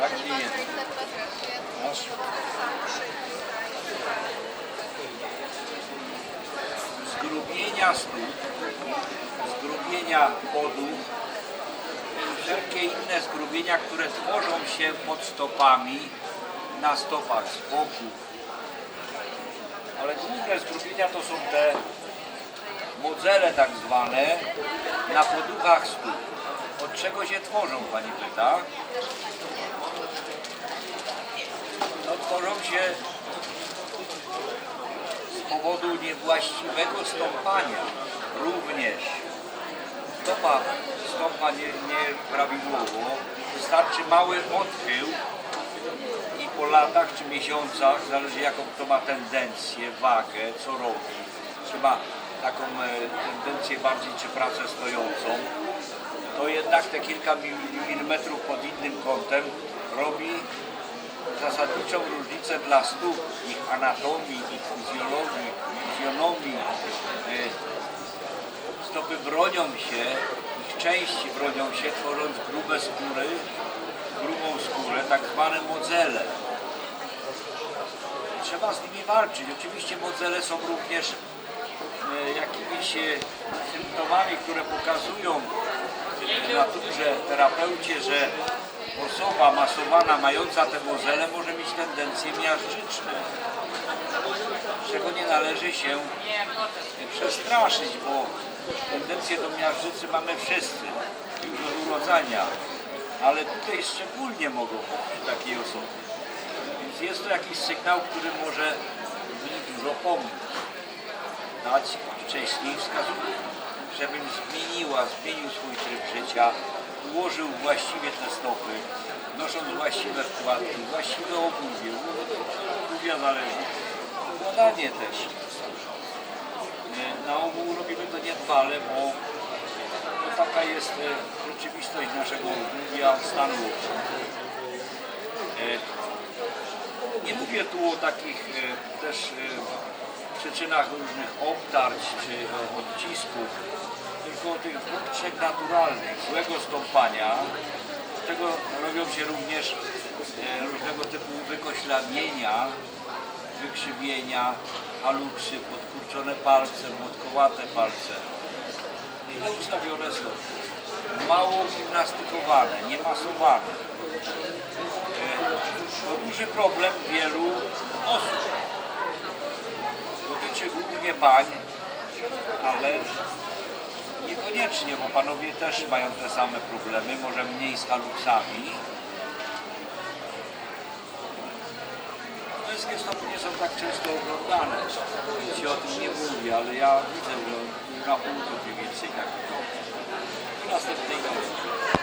Tak nie jest. Masz? Zgrubienia stóp, zgrubienia podów i wszelkie inne zgrubienia, które tworzą się pod stopami, na stopach z boku. Ale główne zgrubienia to są te modzele tak zwane na poduchach stóp. Od czego się tworzą, Pani pyta? Z powodu niewłaściwego stąpania. Również stopa stąpa nie, nieprawidłowo. Wystarczy mały odchył i po latach czy miesiącach, zależy jaką kto ma tendencję, wagę, co robi. Czy ma taką e, tendencję bardziej czy pracę stojącą, to jednak te kilka mil- milimetrów pod innym kątem robi zasadniczą różnicę dla stóp, ich anatomii, ich fizjologii, fizjonomii. E, Stopy bronią się, ich części bronią się, tworząc grube skóry, grubą skórę, tak zwane modzele. Trzeba z nimi walczyć. Oczywiście modzele są również e, jakimiś e, symptomami, które pokazują naturze terapeucie, że osoba masowana mająca te mozele może mieć tendencje miażdżyczne, czego nie należy się przestraszyć, bo tendencje do miażdżycy mamy wszyscy już od urodzenia, ale tutaj szczególnie mogą być takiej osobie. Więc jest to jakiś sygnał, który może mi dużo pomóc. Dać wcześniej wskazówkę, żebym zmieniła, zmienił swój tryb życia, ułożył właściwie te stopy, nosząc właściwe wkładki, właściwe obuwie, od obuwia zależy, układanie też. E, Na ogół robimy to niedbale, bo to taka jest e, rzeczywistość naszego obuwia stanu. E, nie mówię tu o takich też przyczynach różnych obtarć czy odcisków, tych dwóch, naturalnych, złego stąpania. Do tego robią się również e, różnego typu wykoślawienia, wykrzywienia, haluksy, podkurczone palce, młotkowate palce. Źle ustawione są. Mało gimnastykowane, nie masowane. To duży problem wielu osób. Dotyczy głównie pań, ale niekoniecznie, bo panowie też mają te same problemy, może mniej z haluksami. Męskie stopy nie są tak często oglądane, więc się o tym nie mówi, ale ja widzę, że na pół to więcej tak. Do następnej.